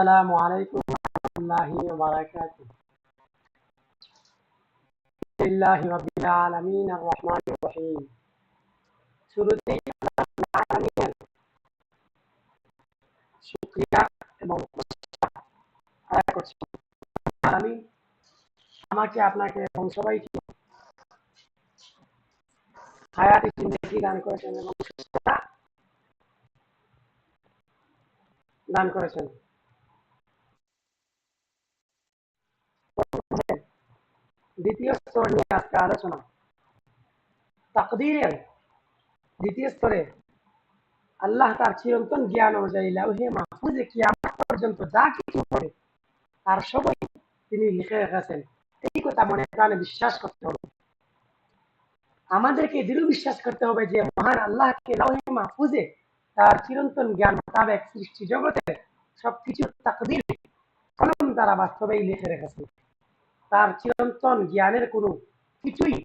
আসসালামু আলাইকুম ওয়া বারাকাতুহু। রাব্বিল আলামিন আর আলামিন শুকরিয়া এবং করছি। আলামিন আমাকে, আপনাকে এবং সবাইকে হায়াতি জিন্দেগি দান করেছেন এবং দান করেছেন। দ্বিতীয় স্তর নিয়ে আজকে আলোচনা। তাকদীরের দ্বিতীয় স্তরে আল্লাহ তার চিরন্তন জ্ঞান অনুযায়ী লাউহে মাহফুজে কিয়ামত পর্যন্ত যা কিছু করে তার সবই তিনি লিখে রেখেছেন। এই কথা মনে প্রাণে বিশ্বাস করতে হবে। আমাদেরকে দৃঢ় বিশ্বাস করতে হবে যে মহান আল্লাহকে লাউহে মাহফুজে তার চিরন্তন জ্ঞান মোতাবেক সৃষ্টি জগতে সবকিছু তাকদির কলম দ্বারা বাস্তবেই লিখে রেখেছেন। তার চিরন্তন জ্ঞানের কোনো কিছুই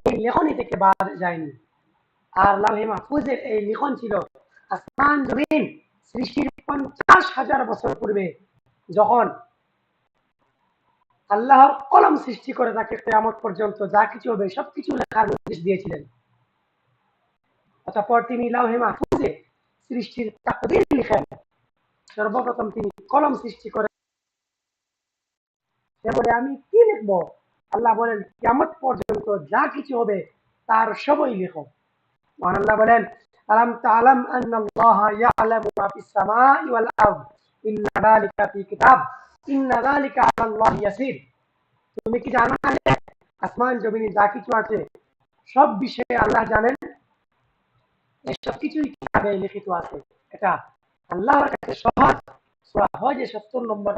এই লেখনী থেকে বাদ যায়নি। আর লাউহে মাহফুজের এই লিখন ছিল আসমান জমিন সৃষ্টির পঞ্চাশ হাজার বছর পূর্বে, যখন আল্লাহর কলম সৃষ্টি করে তাকে কেয়ামত পর্যন্ত যা কিছু হবে সবকিছু লেখার নির্দেশ দিয়েছিলেন। অতঃপর তিনি লাউহে মাহফুজে সৃষ্টির তাকদির লিখেন। সর্বপ্রথম তিনি কলম সৃষ্টি করে বলে আমি কি লিখব? আল্লাহ বলেন কেমন পর্যন্ত যা কিছু হবে, তার সবই লিখো। আল্লাহ বলেন, আলাম তাআলাম আন্নাল্লাহ ইয়ালামু মা ফিস সামাই ওয়াল আরদ, ইন্না যালিকা ফি কিতাব, ইন্না যালিকা ইয়াসির। তুমি কি জানো আসমান, জমিনে যা কিছু আছে, সব বিষয়ে আল্লাহ জানেন? সব কিছুই কিতাবে লিখিত আছে। এটা আল্লাহর কাছে সহজ। সূরা হজে 70 নম্বর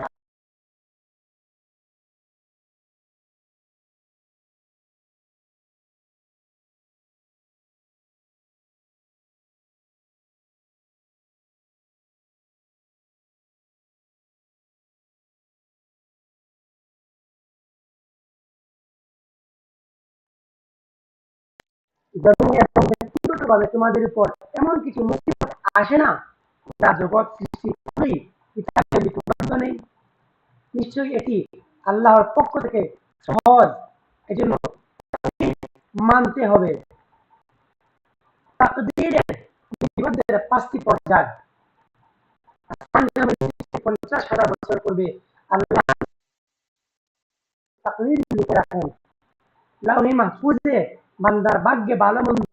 জমিনে এবং ব্যক্তিগতভাবে তোমাদের উপর, এমন কিছু মুসিবত আসে না? যা জগৎ সৃষ্টি করেই কিতাবে লিপিবদ্ধ নেই। নিশ্চয়ই এটি আল্লাহর পক্ষ থেকে সহজ। এজন্য মানতে হবে। তাকদীরের লিপিবদ্ধের পাঁচটি পর্যায়। পঞ্চাশ হাজার বছর পূর্বে আল্লাহ তাকদীর লিখে রাখেন লাউহি মাহফুজে বান্দার ভাগ্যে ভালো মন্দ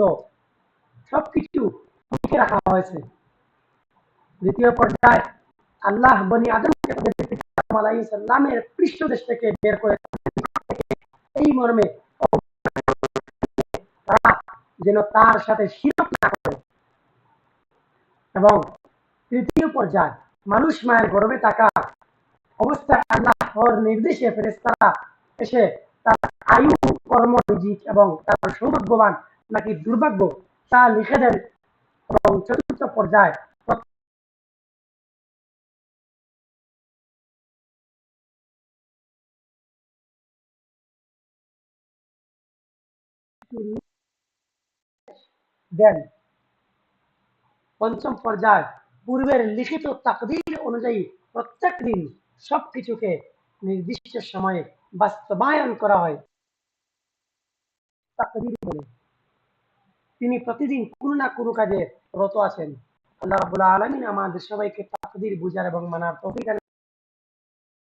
সবকিছু রাখা হয়েছে। দ্বিতীয় পর্যায়ে, আল্লাহ বনি আদমকে সাল্লামের পৃষ্ঠদেশ থেকে বের করে এই মর্মে যেন তার সাথে শিরক না করে। এবং তৃতীয় পর্যায়, মানুষ মায়ের গর্বে থাকা অবস্থায় আল্লাহর নির্দেশে ফেরেস্তারা এসে তার আয়ু কর্ম রিজিক এবং তার সৌভাগ্যবান নাকি দুর্ভাগ্য, তা লিখে দেন এবং চতুর্থ পর্যায়ে দেন। পঞ্চম পর্যায়, পূর্বের লিখিত তাকদির অনুযায়ী প্রত্যেক দিন সবকিছুকে নির্দিষ্ট সময়ে বাস্তবায়ন করা হয়। তাকদির বলে, তিনি প্রতিদিন কোনো না কোনো কাজে রত আছেন। আল্লাহ আলমিন আমাদের সবাইকে তাকদির বুঝার এবং মানার তৌফিক